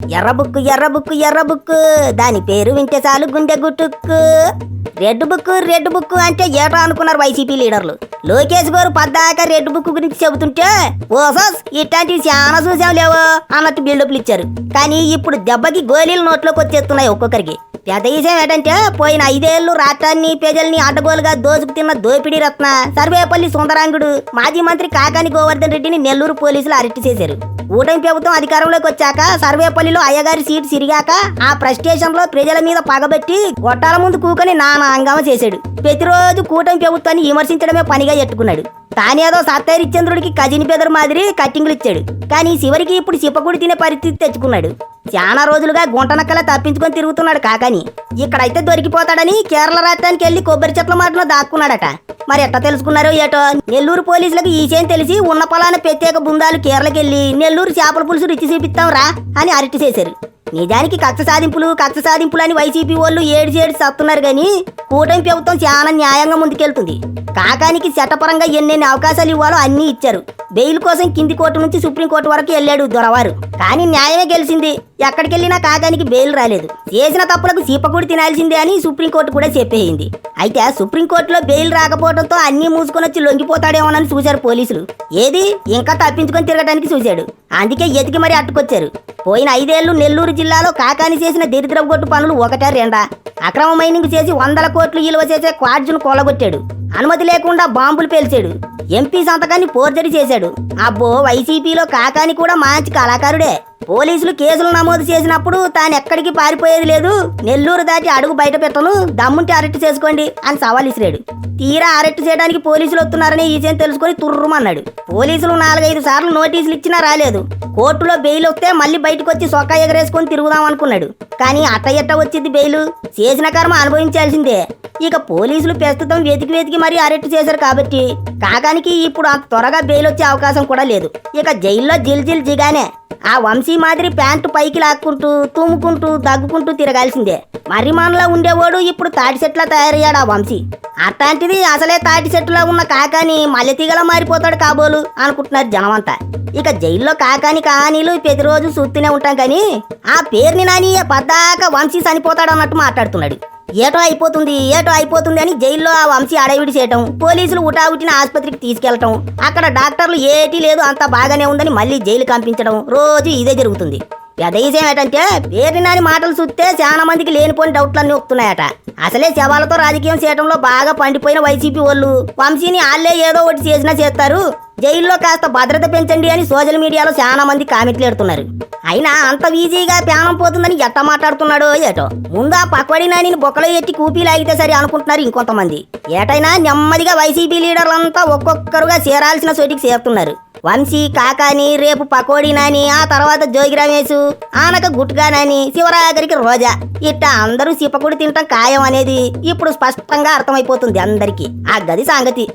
ఎర్ర ఎర్రబుక్కు ఎర్రబుక్కు. ఎర్ర దాని పేరు వింటే చాలు గుండె గుట్టుక్కు రెడ్ బుక్ రెడ్ బుక్ అంటే ఏటో అనుకున్నారు వైసీపీ లీడర్లు. లోకేష్ గారు పద్దాక రెడ్ బుక్ గురించి చెబుతుంటే ఓసోస్ ఇట్లాంటివి చాలా చూసాం లేవో అన్నట్టు బిల్డప్లు ఇచ్చారు. కానీ ఇప్పుడు దెబ్బకి గోళీలు నోట్లోకి వచ్చేస్తున్నాయి ఒక్కొక్కరికి. పెద్ద విషయం ఏంటంటే పోయిన ఐదేళ్ళు రాష్ట్రాన్ని ప్రజల్ని అడ్డగోలుగా దోచుకు తిన్న దోపిడీ రత్న సర్వేపల్లి సుందరాంగుడు మాజీ మంత్రి కాకాని గోవర్ధన్ రెడ్డిని నెల్లూరు పోలీసులు అరెస్టు చేశారు. ఊటమి ప్రభుత్వం అధికారంలోకి వచ్చాక సర్వేపల్లిలో అయ్యగారి సీటు సిరిగాక ఆ ప్రస్టేషన్లో ప్రజల మీద పగబెట్టి గొట్టాల ముందు కూకొని నానా హంగామా చేశాడు. ప్రతిరోజు కూటమి ప్రభుత్వాన్ని విమర్శించడమే పనిగా ఎట్టుకున్నాడు తానేదో సత్తైరిచంద్రుడికి కజిన్ బెదర్ మాదిరి కట్టింగులు ఇచ్చాడు. కానీ చివరికి ఇప్పుడు చిప్పకుడి తినే పరిస్థితి తెచ్చుకున్నాడు. చాలా రోజులుగా గుంటనక్కలే తప్పించుకొని తిరుగుతున్నాడు కాకని. ఇక్కడైతే దొరికిపోతాడని కేరళ రాష్ట్రానికి వెళ్ళి కొబ్బరి చెట్ల మాటలో దాక్కున్నాడట. మరి ఎట్లా తెలుసుకున్నారో ఏటో? నెల్లూరు పోలీసులకు ఈ విషయం తెలిసి ఉన్న పొలాన ప్రత్యేక బృందాలు కేరళకెళ్ళి నెల్లూరు చేపల పులుసు రుచి చూపిస్తాం రా అని అరెస్ట్ చేశారు. నిజానికి కక్ష సాధింపులు కక్ష సాధింపులు అని వైసీపీ వాళ్ళు ఏడు చేడు చస్తున్నారు గాని కూటమి ప్రభుత్వం చాలా న్యాయంగా ముందుకెళ్తుంది. కాకానికి చట్టపరంగా ఎన్నెన్ని అవకాశాలు ఇవ్వాలో అన్నీ ఇచ్చారు. బెయిల్ కోసం కింది కోర్టు నుంచి సుప్రీంకోర్టు వరకు వెళ్ళాడు దొరవారు. కానీ న్యాయమే గెలిచింది. ఎక్కడికి వెళ్ళినా కాకానికి బెయిల్ రాలేదు. చేసిన తప్పులకు సీపకూడి తినాల్సిందే అని సుప్రీంకోర్టు కూడా చెప్పేయింది. అయితే సుప్రీంకోర్టులో బెయిల్ రాకపోవడంతో అన్నీ మూసుకొని వచ్చి లొంగిపోతాడేమోనని చూశారు పోలీసులు. ఏది? ఇంకా తప్పించుకొని తిరగడానికి చూశాడు. అందుకే ఎతికి మరీ అట్టుకొచ్చారు పోయిన ఐదేళ్ళు నెల్లూరు జిల్లాలో కాకాని చేసిన దరిద్రపు కొట్టు పనులు ఒకటే రెండా? అక్రమ మైనింగ్ చేసి వందల కోట్లు విలువ చేసే క్వార్జును కొలగొట్టాడు అనుమతి లేకుండా బాంబులు పేల్చాడు. ఎంపీ సంతకాన్ని ఫోర్జరీ చేశాడు. అబ్బో వైసీపీలో కాకాని కూడా మంచి కళాకారుడే. పోలీసులు కేసులు నమోదు చేసినప్పుడు తాను ఎక్కడికి పారిపోయేది లేదు. నెల్లూరు దాటి అడుగు బయట పెట్టను. దమ్ముంటే అరెస్ట్ చేసుకోండి అని సవాల్ ఇసిరాడు తీరా అరెస్ట్ చేయడానికి పోలీసులు వస్తున్నారని ఈ విషయం తెలుసుకొని తుర్రుమన్నాడు. పోలీసులు నాలుగైదు సార్లు నోటీసులు ఇచ్చినా రాలేదు. కోర్టులో బెయిల్ వస్తే మళ్ళీ బయటకు వచ్చి సొక్కా ఎగరేసుకొని తిరుగుదాం అనుకున్నాడు. కానీ అట్ట ఎట్ట వచ్చింది బెయిల్? చేసిన కర్మ అనుభవించాల్సిందే. ఇక పోలీసులు ప్రస్తుతం వెతికి వెతికి మరీ అరెస్ట్ చేశారు కాబట్టి. కాకానికి ఇప్పుడు అంత త్వరగా బెయిల్ వచ్చే అవకాశం కూడా లేదు. ఇక జైల్లో జిల్ జిల్ జిగానే. ఆ వంశీ మాదిరి ప్యాంటు పైకి లాక్కుంటూ తూముకుంటూ దగ్గుకుంటూ తిరగాల్సిందే. మర్రిమాన్లా ఉండేవాడు ఇప్పుడు తాటి చెట్లా తయారయ్యాడు ఆ వంశీ. అట్లాంటిది అసలే తాటి చెట్టులా ఉన్న కాకాని మల్లెతీగలా మారిపోతాడు కాబోలు అనుకుంటున్నారు జనమంతా. ఇక జైల్లో కాకాని కానీలు ప్రతిరోజు చూస్తూనే ఉంటాం కానీ ఆ పేరుని నాని పద్దాక వంశీ చనిపోతాడు అన్నట్టు మాట్లాడుతున్నాడు. ఏటో అయిపోతుంది ఏటో అయిపోతుంది అని జైల్లో ఆ వంశీ అడవిడి చేయటం పోలీసులు ఉటావుటిన ఆసుపత్రికి తీసుకెళ్ళటం అక్కడ డాక్టర్లు ఏటీ లేదు అంత బాగానే ఉందని మళ్ళీ జైలు పంపించడం రోజు ఇదే జరుగుతుంది. పెద్ద ఏంటంటే పేరు మాటలు చూస్తే చాలా మందికి లేనిపోయిన డౌట్లన్నీ వస్తున్నాయట. అసలే శవాలతో రాజకీయం చేయడంలో బాగా పండిపోయిన వైసీపీ వాళ్ళు వంశీని ఆళ్ళే ఏదో ఒకటి చేసినా చేస్తారు జైల్లో కాస్త భద్రత పెంచండి అని సోషల్ మీడియాలో చాలా మంది కామెంట్లు ఎడుతున్నారు. అయినా అంత ఈజీగా ప్రాణం పోతుందని ఎట్ట మాట్లాడుతున్నాడో ఏటో? ముందా పక్వడినా నేను బొక్కలో ఎట్టి కూపీ లాగితే సరే అనుకుంటున్నారు ఇంకొంతమంది. ఏటైనా నెమ్మదిగా వైసీపీ లీడర్లంతా ఒక్కొక్కరుగా చేరాల్సిన చోటికి చేరుతున్నారు. వంశీ కాకాని రేపు పకోడీ నాని ఆ తర్వాత జోగి రమేష్ ఆనక గుట్గా నాని శివరాగరికి రోజా. ఇట్ట అందరూ సిపకుడు తింటాం ఖాయం అనేది ఇప్పుడు స్పష్టంగా అర్థమైపోతుంది అందరికీ. ఆ గది సంగతి.